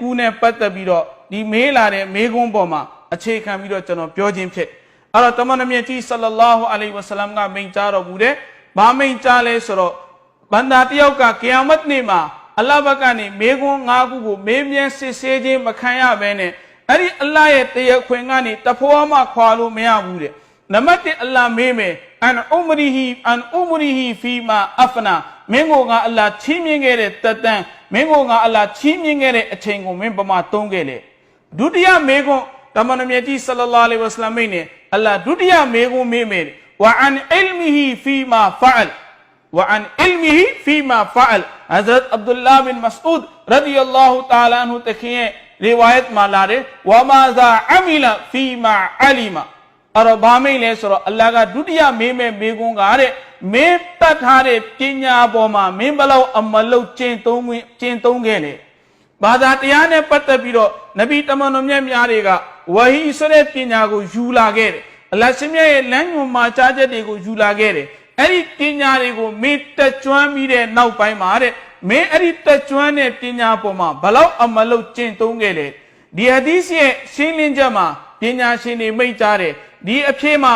ကူးနဲ့ပတ်သက်ပြီးတော့ဒီမေးလာတဲ့မေးခွန်းပေါ်မှာအခြေခံပြီးတော့ကျွန်တော်ပြောခြင်းဖြစ်အဲ့တော့တမန်တော်မြတ်ကြီးဆလလာဟူအလိုင်ဝဆလမ်ကမိန့်ကြားတော်မူတဲ့ဘာမိန့်ကြားလဲဆိုတော့ဘန္တာတယောက်ကကိယာမတ်နေ့မှာအလ္လာဟ်ဘက်ကနေမေးခွန်း၅ခုကိုမေးမြန်းစစ်ဆေးခြင်းမခံရဘဲနဲ့အဲ့ဒီအလ္လာဟ်ရဲ့တရားခွင်ကနေတဖွာမှခွာလို့မရဘူးတဲ့ نمت اللہ میں میں ان عمری ہی ان عمری ہی فی ما افنا میں گو گا اللہ چھی مینگے رے میں گو گا اللہ چھی مینگے رے اچھیں گو میں بما تونگے لے دوڑیا دوٹیا میگو تمن میجی صلی اللہ علیہ وسلم میں نے اللہ دوڑیا میں گو میں میں میرے وعن علمی ہی فی ما فعل وعن علمی ہی فی ما فعل حضرت عبداللہ بن مسعود رضی اللہ تعالیٰ عنہ تکھیئے روایت مالا رے وماذا عمل فی ما علیمہ အဲ့တော့ဘာမိတ်လဲဆိုတော့အလ္လာဟ်ကဒုတိယမေးမဲ့မေးခွန်းကတဲ့မင်းတတ်ထားတဲ့ပညာပေါ်မှာမင်းဘလောက်အမလုတ်ကျင့်သုံးခွင့်ကျင့်သုံးခဲ့လေဘာသာတရားနဲ့ပတ်သက်ပြီးတော့နဗီတမန်တော်မြတ်များတွေကဝဟီဆိုတဲ့ပညာကိုယူလာခဲ့တယ်အလ္လာဟ်ရှင်မြတ်ရဲ့လမ်းညွှန်မှာကြားချက်တွေကိုယူလာခဲ့တယ်အဲ့ဒီပညာတွေကိုမင်းတက်ကျွမ်းပြီးတဲ့နောက်ပိုင်းမှာတဲ့မင်းအဲ့ဒီတက်ကျွမ်းတဲ့ပညာပေါ်မှာဘလောက်အမလုတ်ကျင့်သုံးခဲ့လေဒီဟာဒီစ်ရဲ့ရှင်းလင်းချက်မှာ ပညာရှင်တွေမိတ်ကြတယ်ဒီအဖြစ်မှာ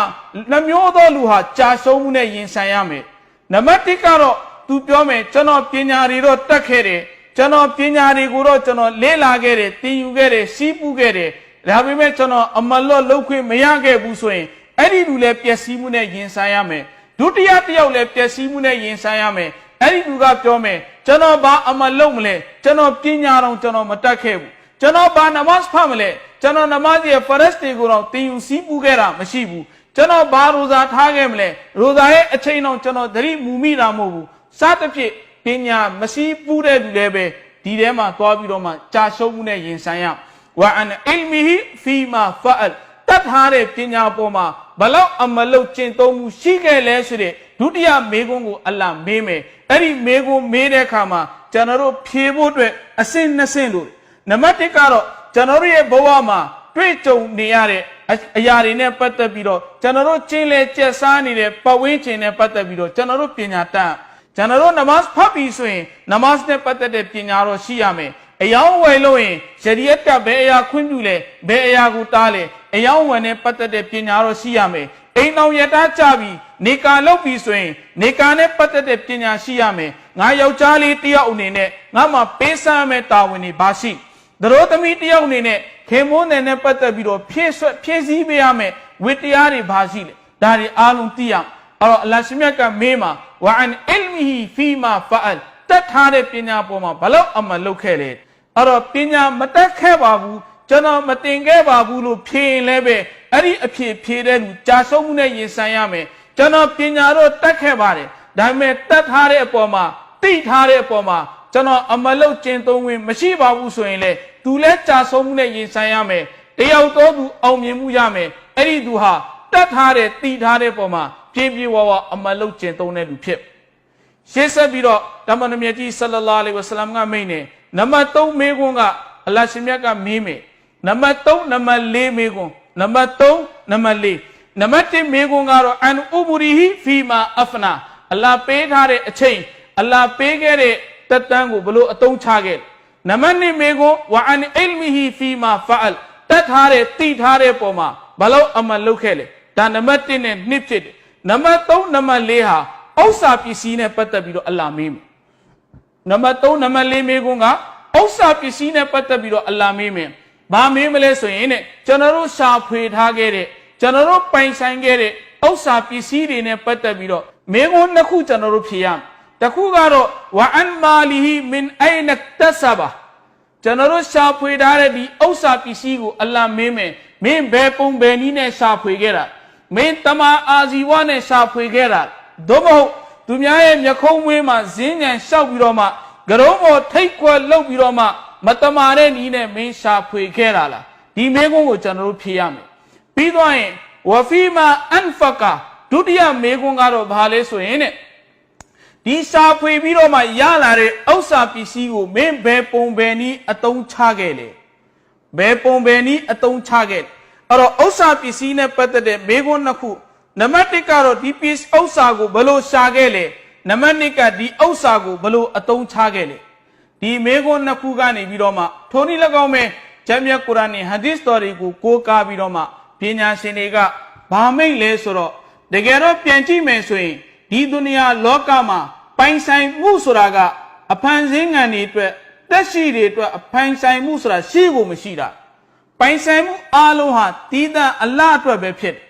နှမျိုးသောလူဟာကြာရှုံးမှုနဲ့ရင်ဆိုင်ရမယ်နံပါတ်1ကတော့ तू ပြောမယ်ကျွန်တော်ပညာတွေတော့တက်ခဲ့တယ်ကျွန်တော်ပညာတွေကိုတော့ကျွန်တော်လေ့လာခဲ့တယ်သင်ယူခဲ့တယ်စီးပူးခဲ့တယ်ဒါပေမဲ့ကျွန်တော်အမလွတ်လုပ်ခွင့်မရခဲ့ဘူးဆိုရင်အဲ့ဒီလူလည်းပျက်စီးမှုနဲ့ရင်ဆိုင်ရမယ်ဒုတိယတစ်ယောက်လည်းပျက်စီးမှုနဲ့ရင်ဆိုင်ရမယ်အဲ့ဒီလူကပြောမယ်ကျွန်တော်ဘာအမလုပ်မလဲကျွန်တော်ပညာတော့ကျွန်တော်မတတ်ခဲ့ဘူး ကျွန်တော်ဘာနမတ်ဖတ်မလဲကျွန်တော်နမတ်ရဲ့ဖရက်တွေကိုတော့တင်ယူစီးပူးခဲ့တာမရှိဘူးကျွန်တော်ဘာရိုဇာထားခဲ့မလဲရိုဇာရဲ့အချိန်တော့ကျွန်တော်သတိမူမိတာမဟုတ်ဘူးစသဖြင့်ပညာမရှိပူးတဲ့လူလည်းပဲဒီထဲမှာသွားပြီးတော့မှကြာရှုံးမှုနဲ့ရင်ဆိုင်ရဝါအန်အီလ်မီဟီဖီမာဖအလ်တတ်ထားတဲ့ပညာပေါ်မှာဘလောက်အမလုတ်ကျင့်သုံးမှုရှိခဲ့လဲဆိုတဲ့ဒုတိယမေးခွန်းကိုအလ္လာဟ်မေးမယ်အဲ့ဒီမေးခွန်းမေးတဲ့အခါမှာကျွန်တော်တို့ဖြေဖို့အတွက်အဆင့်နှစ်ဆင့်လို့ နံပါတ်1ကတော့ကျွန်တော်တို့ရဲ့ဘဝမှာတွေ့ကြုံနေရတဲ့အရာတွေနဲ့ပတ်သက်ပြီးတော့ကျွန်တော်တို့ကျင့်လဲကျက်စားနေတဲ့ပတ်ဝန်းကျင်နဲ့ပတ်သက်ပြီးတော့ကျွန်တော်တို့ပညာတတ်ကျွန်တော်တို့နမတ်ဖတ်ပြီးဆိုရင်နမတ်နဲ့ပတ်သက်တဲ့ပညာတော့ရှိရမယ်အယောင်းဝယ်လို့ရင်ရှရီယတ်ကဘယ်အရာခွင့်ပြုလဲဘယ်အရာကိုတားလဲအယောင်းဝယ်နဲ့ပတ်သက်တဲ့ပညာတော့ရှိရမယ်အိမ်တော်ယတာကြပြီးနေကာလုပ်ပြီးဆိုရင် နေကာနဲ့ပတ်သက်တဲ့ပညာရှိရမယ်ငါယောက်ျားလေးတယောက်အနေနဲ့ငါမှပေးစမ်းမဲ့တာဝန်တွေဘာရှိ သတို့သမီးတယောက်အနေနဲ့ခင်မိုးနယ်နဲ့ပတ်သက်ပြီးတော့ဖြည့်ဆွတ်ဖြည့်စည်းပေးရမယ်ဝတ္တရားတွေဘာရှိလဲဒါတွေအားလုံးသိရအောင်အဲ့တော့အလ္လာဟ်ရှင်မြတ်ကမေးမှာဝအန်အီလ်မီဟီဖီမာဖအလ်တတ်ထားတဲ့ပညာပေါ်မှာဘလောက်အမှလုပ်ခဲ့လဲအဲ့တော့ပညာမတတ်ခဲ့ပါဘူးကျွန်တော်မတင်ခဲ့ပါဘူးလို့ဖြေရင်လည်းပဲအဲ့ဒီအဖြေဖြေတဲ့လူကြာဆုံးမှုနဲ့ရင်ဆိုင်ရမယ်ကျွန်တော်ပညာတော့တတ်ခဲ့ပါတယ်ဒါပေမဲ့တတ်ထားတဲ့အပေါ်မှာသိထားတဲ့အပေါ်မှာကျွန်တော်အမလုတ်ကျင်သုံးဝင်မရှိပါဘူးဆိုရင်လေ သူလည်းကြာဆုံးမှုနဲ့ရင်ဆိုင်ရမယ်တယောက်တော့သူအောင်မြင်မှုရမယ်အဲ့ဒီသူဟာတတ်ထားတဲ့သိထားတဲ့ပုံမှာပြင်းပြဝဝအမလုတ်ကျင်သုံးတဲ့လူဖြစ်ရှေ့ဆက်ပြီးတော့တမန်တော်မြတ်ကြီးဆလလာလဟ်ဝဆလမ်ကမိန့်နေနံပါတ်3မေးခွန်းကအလ္လာဟ်ရှင်မြတ်ကမေးမယ်နံပါတ်3နံပါတ်4မေးခွန်းနံပါတ်3နံပါတ်4နံပါတ်1မေးခွန်းကတော့အန်ဥဘူရီဟီဖီမာအဖနာအလ္လာဟ်ပေးထားတဲ့အချိန်အလ္လာဟ်ပေးခဲ့တဲ့တက်တန်းကိုဘလို့အသုံးချခဲ့ နံပါတ်2မေးခွန်းဝအန်အီလ်မီဟီဖီမာဖအလ်တတ်ထားတဲ့တိထားတဲ့ပုံမှာဘလို့အမှလုပ်ခဲ့လေဒါနံပါတ်1နဲ့2ဖြစ်တယ်နံပါတ်3နံပါတ်4ဟာဥစ္စာပစ္စည်းနဲ့ပတ်သက်ပြီးတော့အလ္လာဟ်မေးမယ်နံပါတ်3နံပါတ်4မေးခွန်းကဥစ္စာပစ္စည်းနဲ့ပတ်သက်ပြီးတော့အလ္လာဟ်မေးမယ်ဘာမေးမလဲဆိုရင်တဲ့ကျွန်တော်တို့ရှာဖွေထားခဲ့တဲ့ကျွန်တော်တို့ပိုင်ဆိုင်ခဲ့တဲ့ဥစ္စာပစ္စည်းတွေနဲ့ပတ်သက်ပြီးတော့မင်းကုန်းနှစ်ခုကျွန်တော်တို့ဖြေရမယ် တခုကတော့ဝအန်မာလီဟီမင်အိုင်နတဆဘာကျွန်တော်တို့ရှာဖွေထားတဲ့ဒီဥစ္စာပစ္စည်းကိုအလ္လာဟ်မင်းမယ်မင်းဘယ်ပုံဘယ်နည်းနဲ့ရှာဖွေခဲ့တာမင်းတမန်အာဇီဝနဲ့ရှာဖွေခဲ့တာသို့မဟုတ်သူများရဲ့မျက်ခုံးမွေးမှာဇင်းညံလျှောက်ပြီးတော့မှကရုံးပေါ်ထိတ်ကွယ်လှုပ်ပြီးတော့မှမတမာတဲ့နည်းနဲ့မင်းရှာဖွေခဲ့တာလားဒီမေကုန်းကိုကျွန်တော်တို့ဖြေရမယ်ပြီးတော့ရင်ဝဖီမာအန်ဖကာဒုတိယမေကုန်းကတော့ဘာလဲဆိုရင်တဲ့ ဒီရှာဖွေပြီးတော့မှရလာတဲ့ဥစ္စာပစ္စည်းကိုမင်းဘယ်ပုံဘယ်နည်းအသုံးချခဲ့လဲဘယ်ပုံဘယ်နည်းအသုံးချခဲ့အဲ့တော့ဥစ္စာပစ္စည်းနဲ့ပတ်သက်တဲ့မေခွန်းနှစ်ခုနံပါတ်1ကတော့ဒီပစ္စဥစ္စာကိုဘယ်လိုရှာခဲ့လဲနံပါတ်2ကဒီဥစ္စာကိုဘယ်လိုအသုံးချခဲ့လဲဒီမေခွန်းနှစ်ခုကနေပြီးတော့မှထိုနည်း၎င်းပဲဂျမ်းမြတ်ကုရ်အာန်နဲ့ဟာဒီသ်တော်တွေကိုကိုးကားပြီးတော့မှပညာရှင်တွေကဘာမိတ်လဲဆိုတော့တကယ်တော့ပြန်ကြည့်မယ်ဆိုရင် ဒီဒုနီယာလောကမှာပိုင်ဆိုင်မှုဆိုတာကအဖန်ဆင်းငံတွေအတွက်တက်ရှိတွေအတွက်အဖန်ဆိုင်မှုဆိုတာရှိကိုမရှိတာပိုင်ဆိုင်မှုအလုံးဟာတီးတန့်အလ္လာဟ်အတွက်ပဲဖြစ်တယ်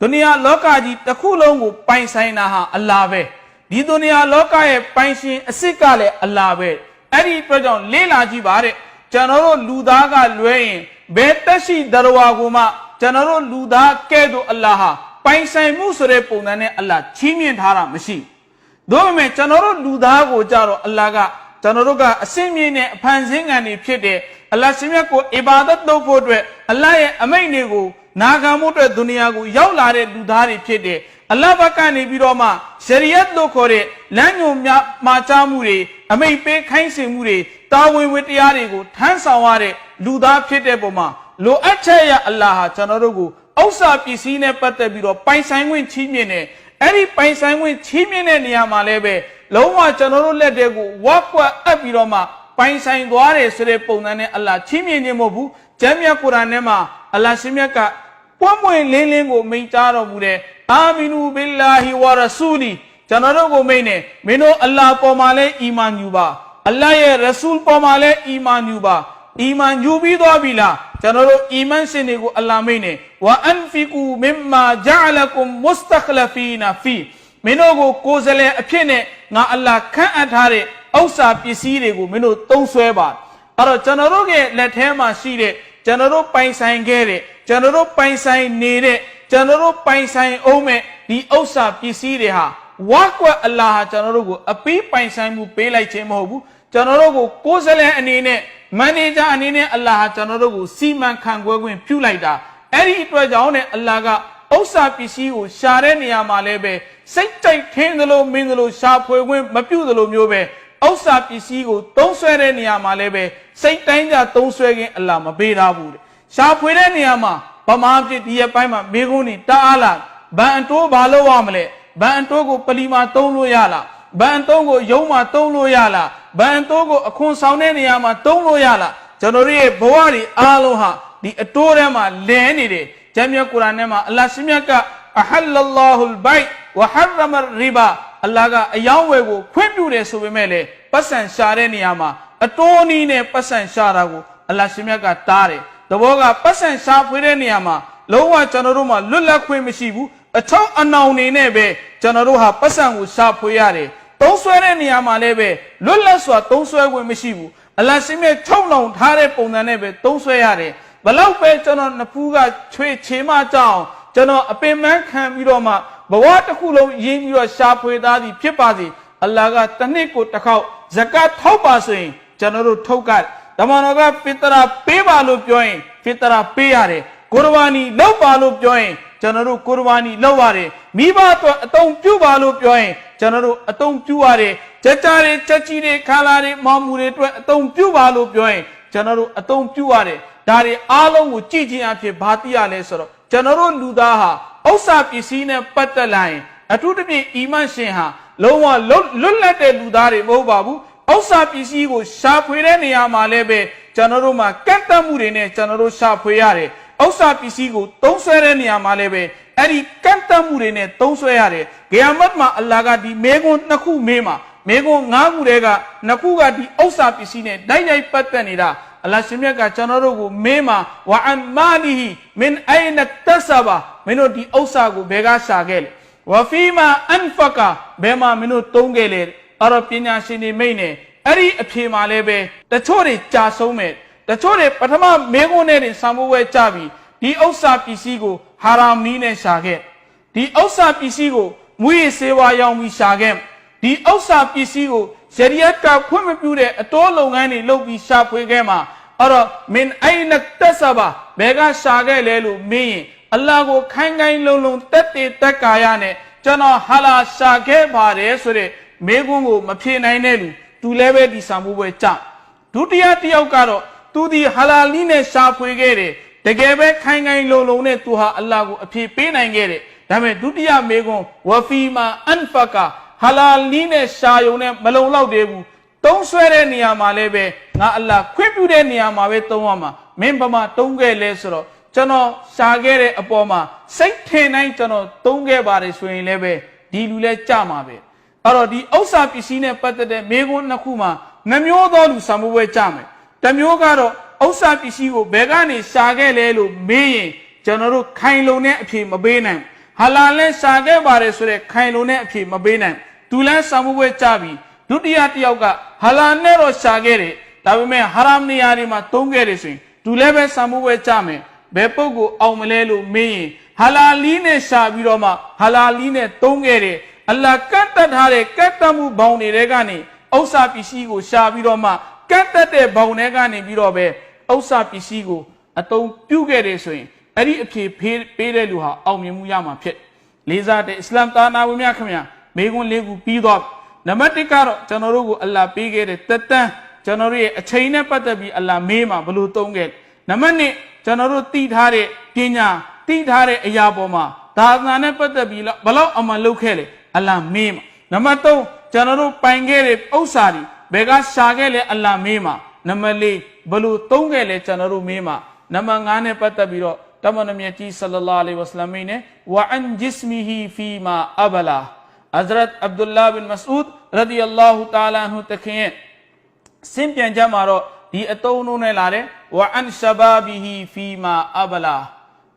ဒုနီယာလောကကြီးတစ်ခုလုံးကိုပိုင်ဆိုင်တာဟာအလ္လာဟ်ပဲဒီဒုနီယာလောကရဲ့ပိုင်ရှင်အစ်စ်ကလည်းအလ္လာဟ်ပဲအဲ့ဒီအတွက်ကြောင့်လေးလာကြည့်ပါတဲ့ကျွန်တော်တို့လူသားကလွဲရင်ဘယ်တက်ရှိဒရဝါကိုမှကျွန်တော်တို့လူသားကဲ့သို့အလ္လာဟ်ဟာ ပိုင်ဆိုင်မှုဆိုတဲ့ပုံစံနဲ့အလ္လာဟ်ချီးမြှင့်ထားတာမရှိဘူးဒါပေမဲ့ကျွန်တော်တို့လူသားကိုကြတော့အလ္လာဟ်ကကျွန်တော်တို့ကအစင်းမြင့်နဲ့အဖန်ဆင်းခံနေဖြစ်တဲ့အလ္လာဟ်ရှင်မြတ်ကိုအီဘာဒတ်လုပ်ဖို့အတွက်အလ္လာဟ်ရဲ့အမိန့်တွေကိုနာခံမှုအတွက်ဒုနီယာကိုရောက်လာတဲ့လူသားတွေဖြစ်တဲ့အလ္လာဟ်ဘက်ကနေပြီးတော့မှရှရီယတ်လို့ခေါ်တဲ့လမ်းညွန်များမှာကြားမှုတွေအမိန့်ပေးခိုင်းစေမှုတွေတာဝန်ဝတ္တရားတွေကိုထမ်းဆောင်ရတဲ့လူသားဖြစ်တဲ့ပုံမှာလိုအပ်ချက်ရအလ္လာဟ်ဟာကျွန်တော်တို့ကို ဥစ္စာပစ္စည်းနဲ့ပတ်သက်ပြီးတော့ပိုင်ဆိုင်ခွင့်ချီးမြှင့်တယ်အဲ့ဒီပိုင်ဆိုင်ခွင့်ချီးမြှင့်တဲ့နေရာမှာလည်းပဲလုံးဝကျွန်တော်တို့လက်တွေကိုဝက်ကွက်အပ်ပြီးတော့မှပိုင်ဆိုင်သွားတယ်ဆိုတဲ့ပုံစံနဲ့အလ္လာဟ်ချီးမြှင့်ခြင်းမဟုတ်ဘူးကျမ်းမြတ်ကုရ်အာန်ထဲမှာအလ္လာဟ်ရှင်မြတ်ကပွင့်ပွင့်လင်းလင်းကိုမိန့်ကြားတော်မူတဲ့အာမီနူဘီလာဟီဝါရဆူလီကျွန်တော်တို့ကိုမိန့်နေမင်းတို့အလ္လာဟ်ပေါ်မှာလည်းအီမန်ယူပါအလ္လာဟ်ရဲ့ရဆူလ်ပေါ်မှာလည်းအီမန်ယူပါ အီမန်ယူပြီးသွားပြီလားကျွန်တော်တို့အီမန်ရှင်တွေကိုအလ္လာဟ်မိတ်နေဝအန်ဖီကူမင်မာဂျအလကုမ်မုစတခလဖီနာဖီမင်းတို့ကိုကိုယ်စလဲအဖြစ်နဲ့ငါအလ္လာဟ်ခန့်အပ်ထားတဲ့ဥစ္စာပစ္စည်းတွေကိုမင်းတို့သုံးဆွဲပါအဲ့တော့ကျွန်တော်တို့ရဲ့လက်ထဲမှာရှိတဲ့ကျွန်တော်တို့ပိုင်ဆိုင်ခဲ့တဲ့ကျွန်တော်တို့ပိုင်ဆိုင်နေတဲ့ကျွန်တော်တို့ပိုင်ဆိုင်အောင်မဲ့ဒီဥစ္စာပစ္စည်းတွေဟာဝါကွက်အလ္လာဟ်ဟာကျွန်တော်တို့ကိုအပီးပိုင်ဆိုင်မှုပေးလိုက်ခြင်းမဟုတ်ဘူး ကျွန်တော်တို့ကိုကိုယ်စလဲအနေနဲ့မန်နေဂျာအနေနဲ့အလ္လာဟ်ဟာကျွန်တော်တို့ကိုစီမံခန့်ခွဲခွင့်ပြုလိုက်တာအဲ့ဒီအတွက်ကြောင့်နဲ့အလ္လာဟ်ကဥစ္စာပစ္စည်းကိုရှာတဲ့နေရာမှာလည်းပဲစိတ်ကြိုက်ထင်းသလိုမင်းသလိုရှာဖွေခွင့်မပြုသလိုမျိုးပဲဥစ္စာပစ္စည်းကိုသုံးဆွဲတဲ့နေရာမှာလည်းပဲစိတ်တိုင်းကြသုံးဆွဲခြင်းအလ္လာဟ်မပေးထားဘူးတဲ့ရှာဖွေတဲ့နေရာမှာဗမာပြည်ဒီရဲ့ပိုင်းမှာမိကုန်းနေတအားလာဗန်အတိုးဘာလို့ရမလဲဗန်အတိုးကိုပလီမာသုံးလို့ရလားဘန်တုံးကိုယုံမှာတုံးလို့ရလား ဘန်တုံးကိုအခွန်ဆောင်တဲ့နေရာမှာတုံးလို့ရလားကျွန်တော်တို့ရဲ့ဘဝတွေအားလုံးဟာဒီအတိုးထဲမှာလဲနေတယ်ဂျမ်းမြတ်ကုရ်အာန်ထဲမှာအလ္လာဟ်ရှင်မြတ်ကအဟလလ္လာဟူလ်ဘိုက်ဝဟရမရီဘာအလ္လာဟ်ကအယောင်းဝယ်ကိုခွင့်ပြုတယ်ဆိုပေမဲ့လေပတ်စံရှာတဲ့နေရာမှာအတိုးအနည်းနဲ့ပတ်စံရှာတာကိုအလ္လာဟ်ရှင်မြတ်ကတားတယ်တဘောကပတ်စံရှာဖွေတဲ့နေရာမှာလုံးဝကျွန်တော်တို့မှာလွတ်လပ်ခွင့်မရှိဘူးအချောင်းအနောင်နေနဲ့ပဲကျွန်တော်တို့ဟာပတ်စံကိုရှာဖွေရတယ် သုံးဆွဲတဲ့နေရာမှာလည်းပဲလွတ်လပ်စွာသုံးဆွဲခွင့်မရှိဘူးအလ္လာဟ်ရှင်မြတ်ချုံလောင်ထားတဲ့ပုံစံနဲ့ပဲသုံးဆွဲရတယ်ဘလောက်ပဲကျွန်တော်နှစ်ဖူးကချွေချေမကြောင်ကျွန်တော်အပင်ပန်းခံပြီးတော့မှဘဝတစ်ခုလုံးရင်းပြီးတော့ရှာဖွေသားသည်ဖြစ်ပါစေအလ္လာဟ်ကတစ်နှစ်ကိုတစ်ခေါက်ဇကတ်ထောက်ပါဆိုရင်ကျွန်တော်တို့ထုတ်ကဓမ္မတော်ကဖစ်တရာပေးပါလို့ပြောရင်ဖစ်တရာပေးရတယ်ကိုရဘာနီလောက်ပါလို့ပြောရင်ကျွန်တော်တို့ကိုရဘာနီလောက်ရတယ် မိဘအတွက်အတုံးပြုပါလို့ပြောရင်ကျွန်တော်တို့အတုံးပြုရတယ်ကြက်ကြတွေချက်ကြီးတွေခါလာတွေမောင်မူတွေအတွက်အတုံးပြုပါလို့ပြောရင်ကျွန်တော်တို့အတုံးပြုရတယ်ဒါတွေအားလုံးကိုကြည့်ခြင်းအဖြစ်ဘာသိရလဲဆိုတော့ကျွန်တော်တို့လူသားဟာဥစ္စာပစ္စည်းနဲ့ပတ်သက်လာရင်အထူးသဖြင့်အီမန်ရှင်ဟာလုံးဝလွတ်လွတ်လပ်တဲ့လူသားတွေမဟုတ်ပါဘူးဥစ္စာပစ္စည်းကိုရှာဖွေတဲ့နေရာမှာလည်းပဲကျွန်တော်တို့မှာကန့်တတ်မှုတွေနဲ့ကျွန်တော်တို့ရှာဖွေရတယ်ဥစ္စာပစ္စည်းကိုသုံးဆွဲတဲ့နေရာမှာလည်းပဲ အဲ့ဒီကန့်တတ်မှုတွေနဲ့သုံးဆွဲရတယ်ဂေယမတ်မှာအလ္လာဟ်ကဒီမေကွန်းနှစ်ခုမေးမှာမေကွန်း၅ခုတည်းကနှစ်ခုကဒီဥစ္စာပစ္စည်းနဲ့တိုက်ရိုက်ပတ်သက်နေတာအလ္လာဟ်ရှင်မြတ်ကကျွန်တော်တို့ကိုမေးမှာဝအမ်မာလီဟီမင်အိုင်နတဆဘာမင်းတို့ဒီဥစ္စာကိုဘယ်ကရှာခဲ့လဲဝဖီမာအန်ဖကာဘယ်မှာမင်းတို့သုံးခဲ့လဲအဲ့တော့ပညာရှင်တွေမိတ်နေအဲ့ဒီအဖြေမှာလည်းပဲတချို့တွေကြာဆုံးမဲ့တချို့တွေပထမမေကွန်းနဲ့တင်ဆံမိုးဝဲကြပြီ ဒီဥစ္စာပစ္စည်းကိုဟာရာမီနဲ့ရှာခဲ့ဒီဥစ္စာပစ္စည်းကိုမွေးစေဝါရောင်ပြီးရှာခဲ့ဒီဥစ္စာပစ္စည်းကိုရရီယတ်ကခွင့်မပြုတဲ့အတိုးလုပ်ငန်းတွေလုပ်ပြီးရှာဖွေခဲ့မှာအဲ့တော့မင်အိုင်နတက်ဆဘာဘယ်ကရှာခဲ့လဲလို့မင်းရင်အလ္လာဟ်ကိုခိုင်းခိုင်းလုံလုံတက်တေတက်ကာယနဲ့ကျွန်တော်ဟာလာရှာခဲ့ပါတယ်ဆိုတဲ့မေကွန်းကိုမဖြေနိုင်တဲ့လူသူလည်းပဲဒီဆံမိုးပွဲကြဒုတိယတစ်ယောက်ကတော့သူဒီဟာလာလီနဲ့ရှာဖွေခဲ့တယ် တကယ်ပဲခိုင်းခိုင်းလုံလုံနဲ့သူဟာအလ္လာဟ်ကိုအဖြေပေးနိုင်ခဲ့တယ်ဒါပေမဲ့ဒုတိယမေကွန်းဝဖီမာအန်ဖကာဟာလာလီနဲ့ရှာယုံနဲ့မလုံလောက်သေးဘူးတုံးဆွဲတဲ့နေရာမှာလည်းပဲငါအလ္လာဟ်ခွင့်ပြုတဲ့နေရာမှာပဲတုံးရမှာမင်းဘာမှတုံးခဲ့လဲဆိုတော့ကျွန်တော်ရှာခဲ့တဲ့အပေါ်မှာစိတ်ထင်တိုင်းကျွန်တော်တုံးခဲ့ပါတယ်ဆိုရင်လည်းပဲဒီလူလဲကြမှာပဲအဲ့တော့ဒီဥစ္စာပစ္စည်းနဲ့ပတ်သက်တဲ့မိကွန်းနှစ်ခုမှာနှမျိုးသောလူဆံမှုပဲကြမယ်တစ်မျိုးကတော့ ဥစ္စာပစ္စည်းကိုဘယ်ကနေရှာခဲ့လဲလို့မေးရင်ကျွန်တော်တို့ခိုင်လုံတဲ့အဖြေမပေးနိုင်ဘူးဟာလာလဲရှာခဲ့ပါတယ်ဆိုတဲ့ခိုင်လုံတဲ့အဖြေမပေးနိုင်ဘူးသူလဲဆံမှုပဲကြပြီဒုတိယတစ်ယောက်ကဟာလာနဲ့တော့ရှာခဲ့တယ်ဒါပေမဲ့ဟာရမ်နေရာတွေမှာတုံးခဲ့တယ်ဆိုရင်သူလည်းပဲဆံမှုပဲကြမယ်ဘယ်ပုဂ္ဂိုလ်အောင်မလဲလို့မေးရင်ဟာလာလီနဲ့ရှာပြီးတော့မှဟာလာလီနဲ့တုံးခဲ့တယ်အလ္လာဟ်ကတ်တတ်ထားတဲ့ကတ်တတ်မှုဘောင်တွေကနေဥစ္စာပစ္စည်းကိုရှာပြီးတော့မှကတ်တတ်တဲ့ဘောင်တွေကနေပြီးတော့ပဲ ဥစ္စာပစ္စည်းကိုအတုံးပြုတ်ခဲ့တယ်ဆိုရင်အဲ့ဒီအဖြေဖေးပေးတဲ့လူဟာအောင်မြင်မှုရမှာဖြစ်လေးစားတဲ့အစ္စလာမ်သားနာဝင်များခင်ဗျာမိကွန်းလေးခုပြီးတော့နံပါတ်1ကတော့ကျွန်တော်တို့ကိုအလ္လာဟ်ပေးခဲ့တဲ့တက်တန်းကျွန်တော်တို့ရဲ့အချိန်နဲ့ပတ်သက်ပြီးအလ္လာဟ်မေးမှာဘလို့သုံးခဲ့နံပါတ်2ကျွန်တော်တို့တည်ထားတဲ့ပညာတည်ထားတဲ့အရာပေါ်မှာဒါသနာနဲ့ပတ်သက်ပြီးဘလောက်အမှန်လုပ်ခဲ့လေအလ္လာဟ်မေးမှာနံပါတ်3ကျွန်တော်တို့ပိုင်ခဲ့တဲ့ဥစ္စာတွေဘယ်ကရှာခဲ့လဲအလ္လာဟ်မေးမှာ နံပါတ်4ဘလို့သုံးခဲ့လဲကျွန်တော်တို့မေးမှာနံပါတ်5နဲ့ပတ်သက်ပြီးတော့တမန်တော်မြတ်ကြီးဆလ္လာလာအလိုင်ဝါဆလမ်မင်းနဲ့ဝအန်ဂျစ်မီဟီဖီမာအဘလာ Hazrat Abdullah bin Mas'ud radiyallahu ta'ala anhu တခင်ရဲ့စင်ပြန်ကြမှာတော့ဒီအတုံးလုံးနဲ့လာတယ်ဝအန်ရှဘာဘီဟီဖီမာအဘလာ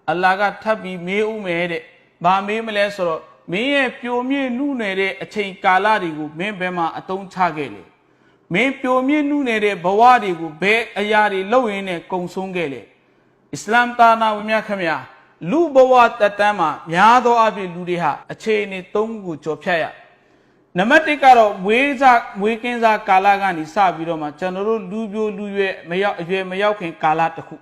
အလ္လာဟ်ကထပ်ပြီးမေးဦးမယ်တဲ့ဘာမေးမလဲဆိုတော့မင်းရဲ့ပြိုမြင့်နှုနယ်တဲ့အချိန်ကာလတွေကိုမင်းဘယ်မှာအတုံးချခဲ့လဲ မင်းပြိုမြင့်နှုနယ်တဲ့ဘဝတွေကိုဘယ်အရာတွေလုပ်ရင်းနဲ့ကုံဆုံးခဲ့လဲအစ္စလာမ်တာနာဝင်မြတ်ခမညာလူဘဝတက်တမ်းမှာများသောအားဖြင့်လူတွေဟာအခြေအနေ၃ခုကိုကြော်ဖြတ်ရနံပါတ်1ကတော့မွေးစားမွေးကင်းစားကာလကနေစပြီးတော့မှကျွန်တော်တို့လူပြိုလူရွယ်မရောက်အရွယ်မရောက်ခင်ကာလတစ်ခု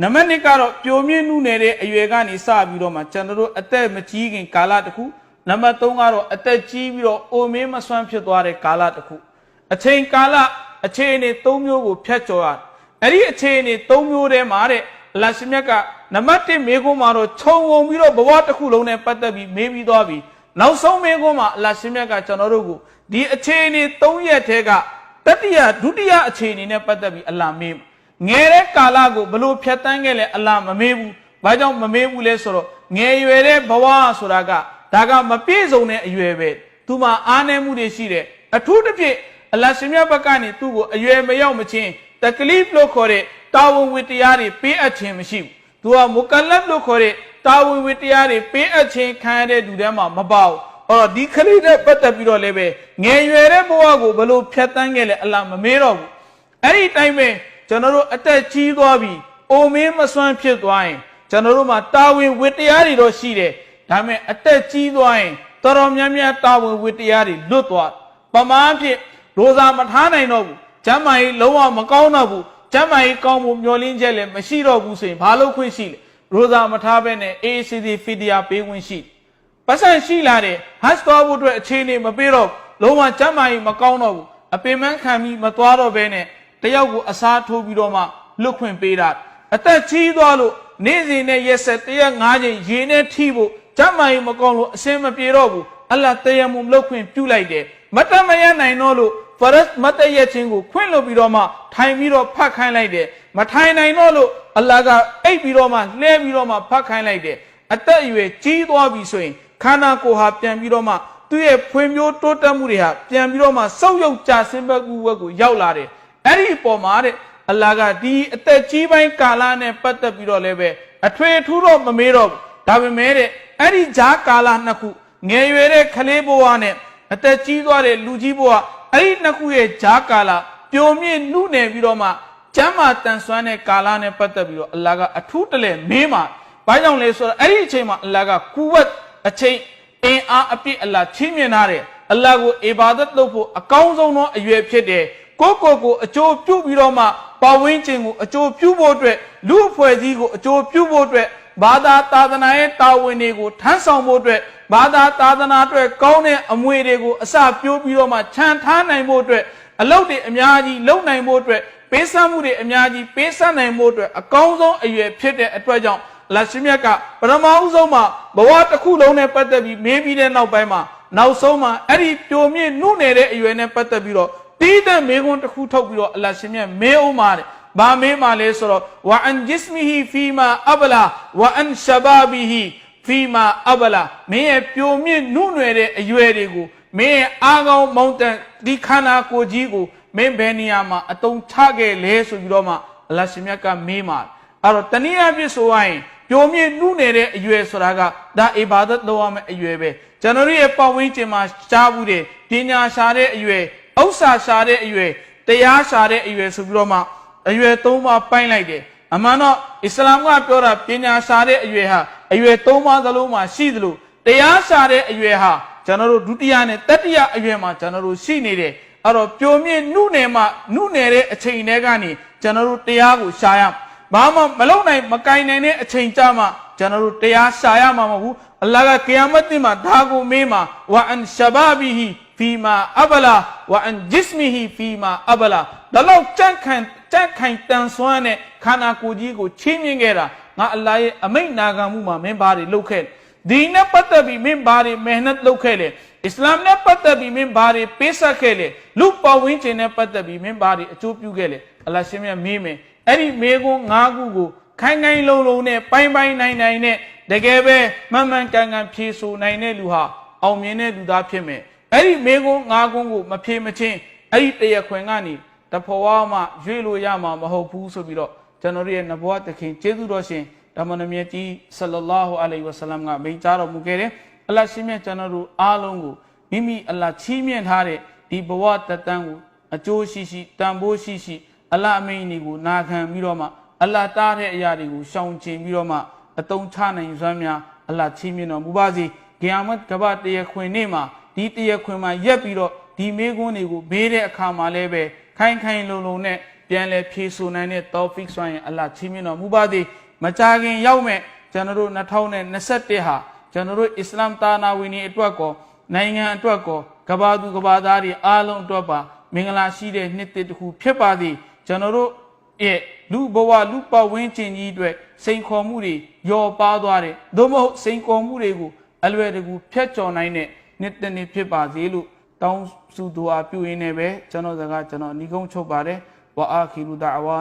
နံပါတ်2ကတော့ပြိုမြင့်နှုနယ်တဲ့အရွယ်ကနေစပြီးတော့မှကျွန်တော်တို့အသက်မကြီးခင်ကာလတစ်ခုနံပါတ်3ကတော့အသက်ကြီးပြီးတော့အိုမင်းမဆွမ်းဖြစ်သွားတဲ့ကာလတစ်ခု အချိန်ကာလအခြေအနေ၃မျိုးကိုဖျက်ကျော်ရအဲ့ဒီအခြေအနေ၃မျိုးထဲမှာတဲ့အလရှိမြတ်ကနံပါတ်1မေခွန်းမှာတော့ခြုံငုံပြီးတော့ဘဝတစ်ခုလုံးနဲ့ပတ်သက်ပြီးမေးပြီးသွားပြီနောက်ဆုံးမေခွန်းမှာအလရှိမြတ်ကကျွန်တော်တို့ကိုဒီအခြေအနေ၃ရက်ထဲကတတိယဒုတိယအခြေအနေနဲ့ပတ်သက်ပြီးအလမေးငယ်တဲ့ကာလကိုဘလို့ဖြတ်တန်းခဲ့လဲအလမမေးဘူးဘာကြောင့်မမေးဘူးလဲဆိုတော့ငယ်ရွယ်တဲ့ဘဝဆိုတာကဒါကမပြည့်စုံတဲ့အရွယ်ပဲသူမှာအားနည်းမှုတွေရှိတယ်အထူးသဖြင့် အလရှိမြတ်ဘက်ကနေသူ့ကိုအရွယ်မရောက်မချင်းတကလီဖ်လို့ခေါ်တဲ့တာဝန်ဝတ္တရားတွေပေးအပ်ခြင်းမရှိဘူး။ तू ကမုကလတ်လို့ခေါ်တဲ့တာဝန်ဝတ္တရားတွေပေးအပ်ခြင်းခံရတဲ့လူတန်းမှာမပေါ့။အဲ့တော့ဒီခလေးနဲ့ပတ်သက်ပြီးတော့လည်းပဲငယ်ရွယ်တဲ့ဘဝကိုဘယ်လိုဖြတ်တန်းခဲ့လဲအလ္လာဟ်မမေးတော့ဘူး။အဲ့ဒီတိုင်းပဲကျွန်တော်တို့အသက်ကြီးသွားပြီ။အိုမင်းမစွမ်းဖြစ်သွားရင်ကျွန်တော်တို့မှာတာဝန်ဝတ္တရားတွေတော့ရှိတယ်။ဒါပေမဲ့အသက်ကြီးသွားရင်တော်တော်များများတာဝန်ဝတ္တရားတွေလွတ်သွား။ပမာဖြစ် ရိုဇာမထားနိုင်တော့ဘူး။ကျမ်းမာရေးလုံးဝမကောင်းတော့ဘူး။ကျမ်းမာရေးကောင်းဖို့မျှော်လင့်ချက်လည်းမရှိတော့ဘူးဆိုရင်ဘာလို့ခွင့်ရှိလဲရိုဇာမထားဘဲနဲ့အေးစီစီဖီဒီယာပေးခွင့်ရှိပတ်စံရှိလာတဲ့ဟတ်တော်ဖို့အတွက်အခြေအနေမပေးတော့လုံးဝကျမ်းမာရေးမကောင်းတော့ဘူးအပင်ပန်းခံပြီးမသွားတော့ဘဲနဲ့တယောက်ကိုအစားထိုးပြီးတော့မှလွတ်ခွင့်ပေးတာအသက်ကြီးသွားလို့နေ့စဉ်နဲ့ရက်ဆက်တရက်၅ချိန်ရေနဲ့ထိဖို့ကျမ်းမာရေးမကောင်းလို့အစင်မပြေတော့ဘူးအလ္လာဟ်တရားမုံလွတ်ခွင့်ပြုလိုက်တယ်မတတ်မရနိုင်တော့လို့ ဖရတ်မတ်တရချင်းကိုခွင့်လွှတ်ပြီးတော့မှထိုင်ပြီးတော့ဖတ်ခိုင်းလိုက်တယ်မထိုင်နိုင်တော့လို့အလ္လာဟ်ကအိပ်ပြီးတော့မှလှဲပြီးတော့မှဖတ်ခိုင်းလိုက်တယ်အသက်အရွယ်ကြီးသွားပြီဆိုရင်ခန္ဓာကိုယ်ဟာပြန်ပြီးတော့မှသူ့ရဲ့ဖွံ့ဖြိုးတိုးတက်မှုတွေဟာပြန်ပြီးတော့မှစောက်ရုပ်ကြဆင်းဘက်ကူဝက်ကိုရောက်လာတယ်အဲ့ဒီအပေါ်မှာတဲ့အလ္လာဟ်ကဒီအသက်ကြီးပိုင်းကာလနဲ့ပတ်သက်ပြီးတော့လည်းပဲအထွေထူးတော့မမေးတော့ဘူးဒါပေမဲ့တဲ့အဲ့ဒီဂျားကာလနှစ်ခုငယ်ရွယ်တဲ့ကလေးဘဝနဲ့အသက်ကြီးသွားတဲ့လူကြီးဘဝ အဲ့ဒီနှစ်ခုရဲ့ဂျားကာလပျော်မြင့်နှုနယ်ပြီးတော့မှကျမ်းမာတန်ဆွမ်းတဲ့ကာလနဲ့ပတ်သက်ပြီးတော့အလ္လာဟ်ကအထူးတလဲမင်းမှာဘာကြောင့်လဲဆိုတော့အဲ့ဒီအချိန်မှာအလ္လာဟ်ကကူဝတ်အချိန်အင်အားအပြည့်အလ္လာဟ်ချီးမြှင့်ထားတယ်အလ္လာဟ်ကိုအီဘာဒတ်လုပ်ဖို့အကောင်းဆုံးသောအရွယ်ဖြစ်တယ်ကိုကိုကိုအကျိုးပြုပြီးတော့မှပဝင်းခြင်းကိုအကျိုးပြုဖို့အတွက်လူအဖွဲ့အစည်းကိုအကျိုးပြုဖို့အတွက် ဘာသာသာသနာရဲ့တာဝန်တွေကိုထမ်းဆောင်ဖို့အတွက်ဘာသာသာသနာအတွက်ကောင်းတဲ့အမွေတွေကိုအစပြိုးပြီးတော့မှခြံထားနိုင်ဖို့အတွက်အလုပ်တွေအများကြီးလုပ်နိုင်ဖို့အတွက်ပေးဆပ်မှုတွေအများကြီးပေးဆပ်နိုင်ဖို့အတွက်အကောင်းဆုံးအရွယ်ဖြစ်တဲ့အတွက်ကြောင့်လက်ရှိမြတ်ကပရမအုပ်ဆုံးမှာဘဝတစ်ခုလုံးနဲ့ပတ်သက်ပြီးမေးပြီးတဲ့နောက်ပိုင်းမှာနောက်ဆုံးမှာအဲ့ဒီပြိုမြင့်နှုတ်နေတဲ့အရွယ်နဲ့ပတ်သက်ပြီးတော့တတီးတဲ့မေကွန်းတစ်ခုထုတ်ပြီးတော့အလ္လာဟ်ရှင်မြတ်မေးအောင်ပါတဲ့ ဘာမေးမှလဲဆိုတော့ဝအန်ဂျစ်မီဟီဖီမာအဘလာဝအန်ရှဘာဘီဟီဖီမာအဘလာမင်းရဲ့ပြိုမြင့်နုနယ်တဲ့အရွယ်တွေကိုမင်းရဲ့အားကောင်းမောင်းတန်ဒီခန္ဓာကိုယ်ကြီးကိုမင်းဘယ်နေရာမှာအတုံးချခဲ့လဲဆိုပြီးတော့မှအလ္လာဟ်ရှင်မြတ်ကမေးမှာအဲ့တော့တနည်းအားဖြင့်ဆိုရရင်ပြိုမြင့်နုနယ်တဲ့အရွယ်ဆိုတာကဒါအီဘာဒတ်လုပ်ရမယ့်အရွယ်ပဲကျွန်တော်တို့ရဲ့ပတ်ဝန်းကျင်မှာရှားဘူးတဲ့ပညာရှာတဲ့အရွယ်ဥစ္စာရှာတဲ့အရွယ်တရားရှာတဲ့အရွယ်ဆိုပြီးတော့မှ အရွယ်သုံးပါးပိုင်းလိုက်တယ်အမှန်တော့အစ္စလာမ်ကပြောတာပညာရှာတဲ့အရွယ်ဟာအရွယ်သုံးပါးသလုံးမှာရှိသလိုတရားရှာတဲ့အရွယ်ဟာကျွန်တော်တို့ဒုတိယနဲ့တတိယအရွယ်မှာကျွန်တော်တို့ရှိနေတယ်အဲ့တော့ပြိုမြင့်နုနယ်မှာနုနယ်တဲ့အချိန်တွေကနေကျွန်တော်တို့တရားကိုရှာရဘာမှမလုံနိုင်မကင်နိုင်တဲ့အချိန်ကြမှာကျွန်တော်တို့တရားရှာရမှာမဟုတ်ဘူးအလ္လာဟ်ကကိယာမတ်နေ့မှာဒါကိုမေးမှာဝအန်ရှဘာဘီဟီ ဖီမာအဘလာဝအန်ဂျစ်မီဟီဖီမာအဘလာဒါတော့ကြန့်ခံကြန့်ခိုင်တန်ဆွမ်းတဲ့ခန္ဓာကိုယ်ကြီးကိုချီးမြှင့်ခဲ့တာငါအလ္လာဟ်ရဲ့အမိန့်နာခံမှုမှာမင်းဘာတွေလုပ်ခဲ့လဲဒီနဲ့ပတ်သက်ပြီးမင်းဘာတွေမဟနတ်လုပ်ခဲ့လဲအစ္စလာမ်နဲ့ပတ်သက်ပြီးမင်းဘာတွေပေးဆက်ခဲ့လဲလူပတ်ဝန်းကျင်နဲ့ပတ်သက်ပြီးမင်းဘာတွေအကျိုးပြုခဲ့လဲအလ္လာဟ်ရှင်မြတ်မေးမယ်အဲ့ဒီမေကွန်း၅ခုကိုခိုင်ခိုင်လုံလုံနဲ့ပိုင်းပိုင်းနိုင်နိုင်နဲ့တကယ်ပဲမှန်မှန်ကန်ကန်ဖြေဆိုနိုင်တဲ့လူဟာအောင်မြင်တဲ့လူသားဖြစ်မယ် အဲ့ဒီမေကွန်း၅ခုကိုမဖြေမချင်းအဲ့ဒီတရခွင်ကနေတဖွာမှရွေ့လို့ရမှာမဟုတ်ဘူးဆိုပြီးတော့ကျွန်တော်တို့ရဲ့နဘဝတခင်ကျေးဇူးတော်ရှင်ဓမ္မနမြတ်ကြီးဆလလာဟူအလိုင်ဝဆလမ်ကမိန့်ကြားတော်မူခဲ့တယ်အလ္လာဟ်ရှင်မြတ်ကျွန်တော်တို့အားလုံးကိုမိမိအလ္လာဟ်ချီးမြှင့်ထားတဲ့ဒီဘဝတတန်းကိုအကျိုးရှိရှိတန်ဖိုးရှိရှိအလ္လာဟ်အမိန့်တွေကိုနာခံပြီးတော့မှအလ္လာဟ်တားတဲ့အရာတွေကိုရှောင်ကျဉ်ပြီးတော့မှအတုံးချနိုင်စွမ်းများအလ္လာဟ်ချီးမြှင့်တော်မူပါစေဂီယာမတ်ကဘာတရခွင်နေ့မှာ ဒီတရခွင်မှာရက်ပြီးတော့ဒီမေးခွန်းတွေကိုဘေးတဲ့အခါမှာလည်းပဲခိုင်ခိုင်လုံလုံနဲ့ပြန်လဲဖြေဆိုနိုင်တဲ့တောဖစ်ဆွမ်းရင်အလ္လာဟ်ချီးမြှင့်တော်မူပါစေမကြခင်ရောက်မဲ့ကျွန်တော်တို့2021ဟာကျွန်တော်တို့အစ္စလာမ်တာနာဝင်တွေအတွက်ကောနိုင်ငံအတွက်ကောကဘာသူကဘာသားတွေအားလုံးအတွက်ပါမင်္ဂလာရှိတဲ့နှစ်တစ်ခုဖြစ်ပါသည်ကျွန်တော်တို့ရဲ့လူဘဝလူပတ်ဝန်းကျင်ကြီးအတွက်စိန်ခေါ်မှုတွေယော်ပါသွားတယ်သို့မဟုတ်စိန်ခေါ်မှုတွေကိုအလွယ်တကူဖျက်ချော်နိုင်တဲ့ နှစ်တစ်နှစ်ဖြစ်ပါစေလို့တောင်းစုသူအားပြုရင်းနဲ့ပဲကျွန်တော်စကားကျွန်တော်အနီးကုန်းချုပ်ပါတယ်ဝါအာခီရူဒါအဝါ